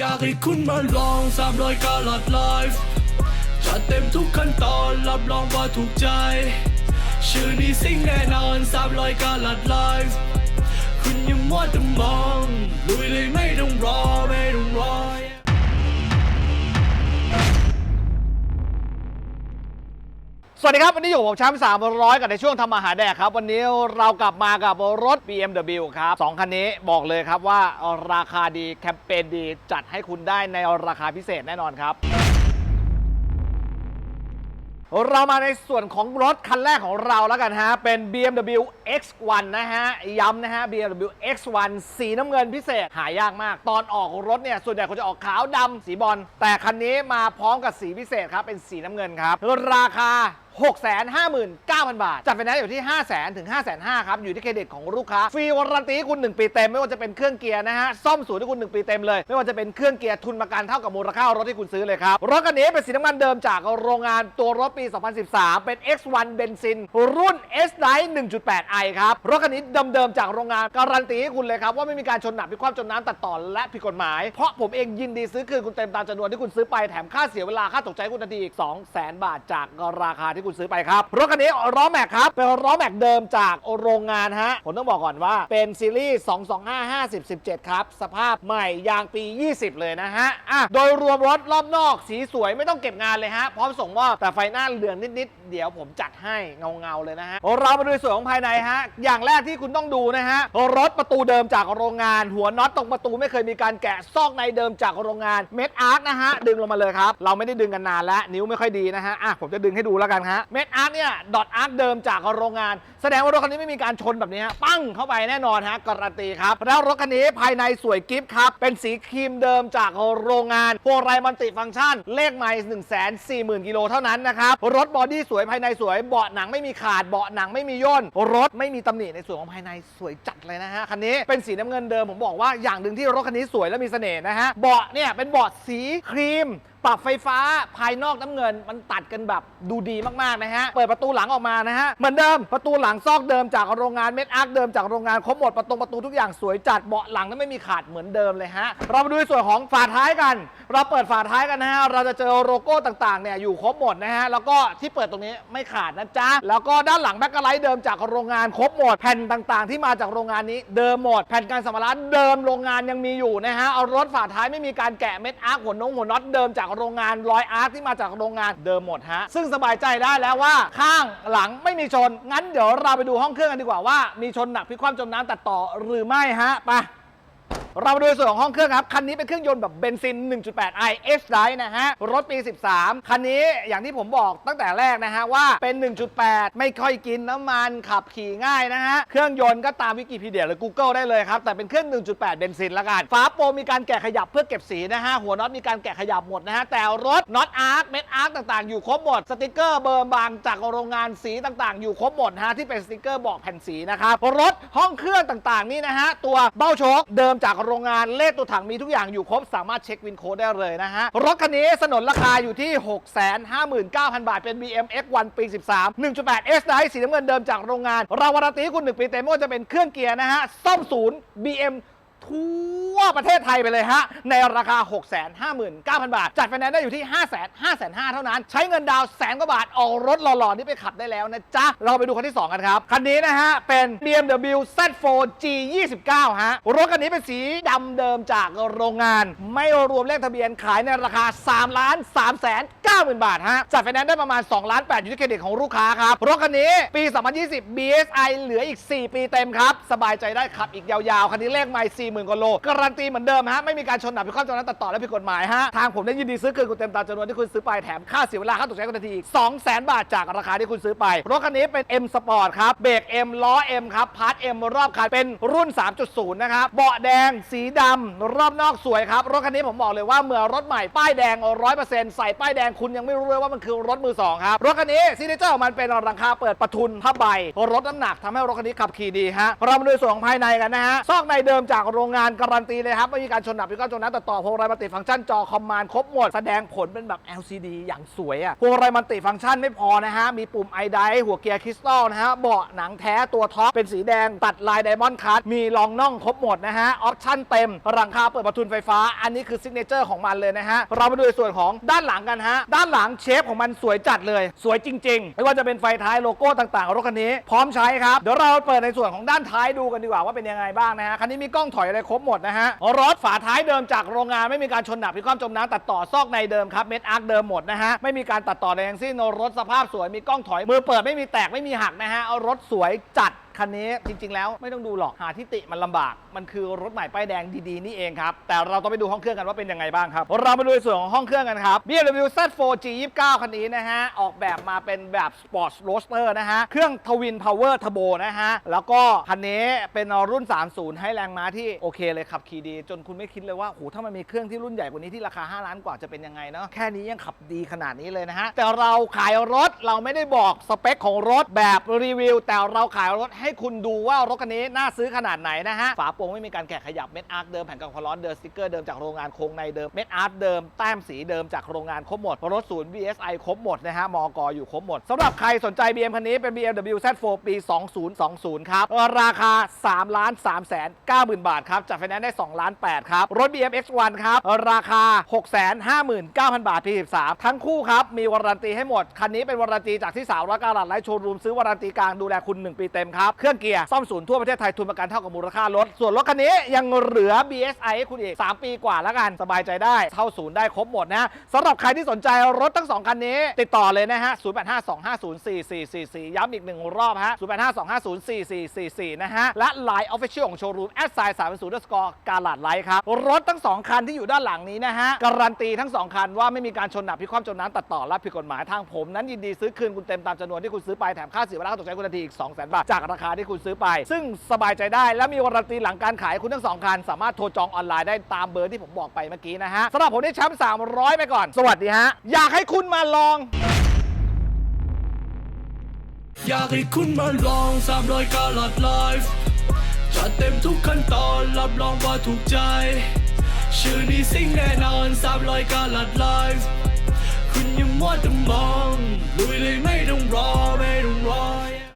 อยากให้คุณมาลองสามร้อยกาลัดไลฟ์จัดเต็มทุกขั้นตอนรับรองว่าถูกใจ ชื่อนี้สิ่งแน่นอนสามร้อยกาลัดไลฟ์คุณอยังมัวแต่มองลุยเลยไม่ต้องรอ วัสดีครับ วันนี้อยู่กับผมแชมป์สามร้อยกับในช่วงทำอาหารแดกครับ วันนี้เรากลับมากับรถ BMW ครับสองคันนี้บอกเลยครับว่าราคาดีแคมเปญดีจัดให้คุณได้ในราคาพิเศษแน่นอนครับ เรามาในส่วนของรถคันแรกของเราแล้วกันฮะ เป็น BMW X1 นะฮะ ย้ำนะฮะ BMW X1 สีน้ำเงินพิเศษหายากมาก ตอนออกรถเนี่ยส่วนใหญ่เขาจะออกขาวดำสีบอลแต่คันนี้มาพร้อมกับสีพิเศษครับเป็นสีน้ำเงินครับราคา 659,000 บาท จัดไฟแนนซ์อยู่ที่ 500,000 ถึง505,000 ครับ อยู่ที่เครดิตของลูกค้า ฟรีวารันตีให้คุณ 1 ปีเต็ม ไม่ว่าจะเป็นเครื่องเกียร์นะฮะ ซ่อมศูนย์ให้คุณ 1 ปีเต็มเลย ไม่ว่าจะเป็นเครื่องเกียร์ทุนประกันเท่ากับมูลค่ารถที่คุณซื้อเลยครับ รถคันนี้เป็นสีน้ำมันเดิมจากโรงงานตัวรถปี 2013 เป็น X1 เบนซิน รุ่น S d i 1.8i ครับ รถคันนี้เดิมๆจากโรงงานการันตีให้คุณเลยครับว่าไม่มีการชนหนักพิความจมน้ำตัดต่อและผิดกฎหมาย เพราะผมเองยินดีซื้อคืนคุณเต็มตามจำนวนที่คุณซื้อไปแถมค่าเสียเวลาค่าตกใจคุณทันทีอีก200,000 บาทจากราคาที่คุณซื้อไปครับ รถคันนี้ล้อแม็กครับ เป็นล้อแม็กเดิมจากโรงงานฮะ ผมต้องบอกก่อนว่าเป็นซีรีส์225 50 17 ครับ สภาพใหม่ยางปี 20 เลยนะฮะ อะ โดยรวมรถรอบนอกสีสวยไม่ต้องเก็บงานเลยฮะ พร้อมส่งมอบแต่ไฟหน้าเหลืองนิดๆ เดี๋ยวผมจัดให้เงาๆเลยนะฮะ เรามาดูส่วนของภายในฮะ อย่างแรกที่คุณต้องดูนะฮะ รถประตูเดิมจากโรงงาน หัวน็อตตรงประตูไม่เคยมีการแกะซอกในเดิมจากโรงงานเม็ดอาร์คนะฮะ ดึงลงมาเลยครับ เราไม่ได้ดึงกันนานแล้ว นิ้วไม่ค่อยดีนะฮะ อะ ผมจะดึงให้ดูแล้วกันฮะเม็ดอาร์คเนี่ยดอทอาร์คเดิมจากโรงงาน แสดงว่ารถคันนี้ไม่มีการชนแบบนี้ฮะปั้งเข้าไปแน่นอนฮะการันตีครับ แล้วรถคันนี้ภายในสวยกิฟต์ครับ เป็นสีครีมเดิมจากโรงงานพวงไรมัลติฟังก์ชัน เลขไมล์1 4 0 0 0 0 กิโลเท่านั้นนะครับ รถบอดี้สวยภายในสวยเบาะหนังไม่มีขาดเบาะหนังไม่มีย่นรถไม่มีตำหนิในส่วนของภายในสวยจัดเลยนะฮะคันนี้เป็นสีน้ำเงินเดิมผมบอกว่าอย่างหนึ่งที่รถคันนี้สวยและมีเสน่ห์นะฮะเบาะเนี่ยเป็นเบาะสีครีม ปรับไฟฟ้าภายนอกน้ำเงิน มันตัดกันแบบดูดีมากๆนะฮะ เปิดประตูหลังออกมานะฮะ เหมือนเดิมประตูหลังซอกเดิมจากโรงงานเม็ดอาร์คเดิมจากโรงงานครบหมดประตูประตูทุกอย่างสวยจัดเบาะหลังนั้นไม่มีขาดเหมือนเดิมเลยฮะ เรามาดูในส่วนของฝาท้ายกัน เราเปิดฝาท้ายกันนะฮะ เราจะเจอโลโก้ต่างๆเนี่ยอยู่ครบหมดนะฮะ แล้วก็ที่เปิดตรงนี้ไม่ขาดนะจ๊ะ แล้วก็ด้านหลังแบ็คกไลท์เดิมจากโรงงานครบหมด แผ่นต่างๆ ที่มาจากโรงงานนี้เดิมหมด แผ่นการสัมภาระเดิมโรงงานยังมีอยู่นะฮะ เอารถฝาท้ายไม่มีการแกะเม็ดอาร์คหัวนงหัวน็อตเดิมจากโรงงานรอยอาร์ตที่มาจากโรงงานเดิมหมดฮะ ซึ่งสบายใจได้แล้วว่าข้างหลังไม่มีชน งั้นเดี๋ยวเราไปดูห้องเครื่องกันดีกว่าว่า มีชนหนักพลิกคว่ำจมน้ำตัดต่อหรือไม่ฮะไป เรามาดูส่วนของห้องเครื่องครับ คันนี้เป็นเครื่องยนต์แบบเบนซิน 1.8i S Drive นะฮะ รถปี 13 คันนี้อย่างที่ผมบอกตั้งแต่แรกนะฮะ ว่าเป็น 1.8 ไม่ค่อยกินน้ำมันขับขี่ง่ายนะฮะ เครื่องยนต์ก็ตามวิกิพีเดียหรือ Google ได้เลยครับ แต่เป็นเครื่อง 1.8 เบนซินละกันฝาโปรมีการแกะขยับเพื่อเก็บสีนะฮะหัวน็อตมีการแกะขยับหมดนะฮะแต่รถน็อตอาร์คเม็ดอาร์คต่างๆ อยู่ครบหมดสติกเกอร์เบอร์บางจากโรงงานสีต่างๆ อยู่ครบหมดฮะที่เป็นสติกเกอร์บอกแผ่นสีนะครับรถห้องเครื่องต่างๆนี่นะฮะตัวเบ้าโชคเดิมจากโรงงานเลขตัวถังมีทุกอย่างอยู่ครบ สามารถเช็ควินโค้ดได้เลยนะฮะ รถคันนี้สนนราคาอยู่ที่ 659,000 บาท เป็น BM X1 ปี 13 1.8 S ไดสีน้ำเงินเดิมจากโรงงาน เราวารันตีคุณ 1 ปีเต็มว่าจะเป็นเครื่องเกียร์นะฮะ ซ่อมศูนย์ BM ทั่ว ประเทศไทยไปเลยฮะ ในราคา 659,000 บาท จัดไฟแนนซ์ได้อยู่ที่ 5 5 5 0 0 0 เท่านั้น ใช้เงินดาวน์แสนกว่าบาทออกรถหล่อๆ นี่ไปขับได้แล้วนะจ๊ะ เราไปดูคันที่ 2 กันครับ คันนี้นะฮะ เป็น BMW Z4 G29 ฮะ รถคันนี้เป็นสีดำเดิมจากโรงงาน ไม่รวมเลขทะเบียนขายในราคา3ล้าน3แสน90,000 บาทฮะ จัดไฟแนนซ์ได้ประมาณ2ล้าน8อยู่ที่เครดิตของลูกค้าครับ รถคันนี้ปี 2020 BSI เหลืออีก 4 ปีเต็มครับ สบายใจได้ขับอีกยาวๆ คันนี้เลขไม่40,000กว่าโลการันตีเหมือนเดิมฮะไม่มีการชนหนักพิความจำนั้นตัดต่อและผิดกฎหมายฮะทางผมได้ยินดีซื้อคืนคุณเต็มตามจำนวนที่คุณซื้อไปแถมค่าเสียเวลาค่าตกใจคุณทันทีอีก200,000บาทจากราคาที่คุณซื้อไปรถคันนี้เป็น M Sport ครับเบรก M ล้อ M ครับพาร์ท M รอบคันเป็นรุ่น 3.0 นะครับเบาะแดงสีดำรอบนอกสวยครับรถคันนี้ผมบอกเลยว่าเมื่อรถใหม่ป้ายแดง100%ใส่ป้ายแดงคุณคุณยังไม่รู้เลยว่ามันคือรถมือสองครับรถคันนี้ซีเนเจอร์ของมันเป็นราคาเปิดประทุนผ้าใบรถน้ำหนักทำให้รถคันนี้ขับขี่ดีฮะเรามาดูส่วนของภายในกันนะฮะซอกในเดิมจากโรงงานการันตีเลยครับไม่มีการชนหนับม่มีการชนนัดตัดต่อพวงมาลัยมัลติฟังก์ชันจอคอมมานด์ครบหมด แสดงผลเป็นแบบ LCD อย่างสวยอะพวงมาลัยมัลติฟังก์ชันไม่พอนะฮะ มีปุ่มไอไดหัวเกียร์คริสตัลนะฮะเบาะหนังแท้ตัวท็อปเป็นสีแดงตัดลายไดมอนด์คัทมีรองน่องครบหมดนะฮะออปชั่นเต็มราคาเปิดประทุนไฟฟ้า อันนี้คือซิกเนเจอร์ของมันเลยนะฮะเรามาดูในส่วนของด้านหลังกันฮะด้านหลังเชฟของมันสวยจัดเลย สวยจริงๆไม่ว่าจะเป็นไฟท้ายโลโก้ต่างๆของรถคันนี้พร้อมใช้ครับเดี๋ยวเราเปิดในส่วนของด้านท้ายดูกันดีกว่าว่าเป็นยังไงบ้างนะฮะคันนี้มีกล้องถอยอะไรครบหมดนะฮะรถฝาท้ายเดิมจากโรงงานไม่มีการชนหนักพิความจมน้ำตัดต่อซอกในเดิมครับเม็ดอาร์คเดิมหมดนะฮะไม่มีการตัดต่อใดทั้งสิ้นรถสภาพสวยมีกล้องถอยมือเปิดไม่มีแตกไม่มีหักนะฮะเอารถสวยจัด คันนี้จริง ๆ แล้วไม่ต้องดูหรอกหาที่ติมันลำบาก มันคือรถใหม่ป้ายแดงดีๆ นี่เองครับ แต่เราต้องไปดูห้องเครื่องกันว่าเป็นยังไงบ้างครับ เรามาดูในส่วนของห้องเครื่องกันครับ BMW Z4 G29 คันนี้นะฮะ ออกแบบมาเป็นแบบ Sport Roadster นะฮะ เครื่องทวินพาวเวอร์เทอร์โบนะฮะ แล้วก็คันนี้เป็นรุ่น 30 ให้แรงม้าที่โอเคเลยขับขี่ดี จนคุณไม่คิดเลยว่าโหถ้ามันมีเครื่องที่รุ่นใหญ่กว่านี้ที่ราคา 5 ล้านกว่าจะเป็นยังไงเนาะแค่นี้ยังขับดีขนาดนี้เลยนะฮะแต่เราขายรถเราไม่ได้บอกสเปคของรถแบบรีวิวแต่เราขายรถใให้คุณดูว่ารถคันนี้น่าซื้อขนาดไหนนะฮะ ฝาโปรงไม่มีการแกะขยับเม็ดอาร์คเดิมแผ่นกระพร้อนเดิมสติกเกอร์เดิมจากโรงงานโครงในเดิมเม็ดอาร์คเดิมแต้มสีเดิมจากโรงงานครบหมดรถศูนย์ VSI ครบหมดนะฮะมอกอยู่ครบหมดสำหรับใครสนใจ BM คันนี้เป็น BMW Z4 ปี 2020 ครับ ราคา 3 ล้าน3แสน9หมื่นบาทครับจัดไฟแนนซ์ได้ 2 ล้าน8ครับ รถ BM X1 ครับ ราคา 6 5 9 0 0 0 บาทปี13ทั้งคู่ครับ มีวารันตีให้หมด คันนี้เป็นวารันตีจากที่3ร้อยการันไลท์โชว์รูมซื้อวารันตีกลางดูแลคุณ 1 ปีเต็มครับเครื่องเกียร์ ซ่อมศูนย์ทั่วประเทศไทยทุนประกันเท่ากับมูลค่ารถ ส่วนรถคันนี้ยังเหลือ BSI ให้คุณอีก 3 ปีกว่าแล้วกันสบายใจได้เท่าศูนย์ได้ครบหมดนะสำหรับใครที่สนใจรถทั้ง 2 คันนี้ ติดต่อเลยนะฮะ 0852504444 ย้ำอีกหนึ่งรอบฮะ 0852504444 นะฮะ และ Line Official ของโชว์รูมแอดไซน์3 0 score การลาดไลท์ครับ รถทั้ง 2 คันที่อยู่ด้านหลังนี้นะฮะ การันตีทั้ง 2 คันว่าไม่มีการชนหนักพิความจมน้ำตัดต่อและผิดกฎหมายทางผมนั้นยินดีซื้อคืนคุณเต็มตามจำนวนที่คุณซื้อไปแถมค่าเสียเวลาตกใจคุณทันทีอีก2 0 0 0 0 0บาทจากราคาที่คุณซื้อไป ซึ่งสบายใจได้ และมีวารันตีหลังการขายคุณทั้ง2คัน สามารถโทรจองออนไลน์ได้ตามเบอร์ที่ผมบอกไปเมื่อกี้นะฮะสำหรับผมได้แชมป์300 ไปก่อน สวัสดีฮะ อยากให้คุณมาลอง อยากให้คุณมาลอง300กาลัดไลฟ์จัดเต็มทุกขั้นตอนรับรองว่าถูกใจ ชื่อนี้สิ่งแน่นอน300กาลัดไลฟ์คุณอยังมัวแต่มองรอ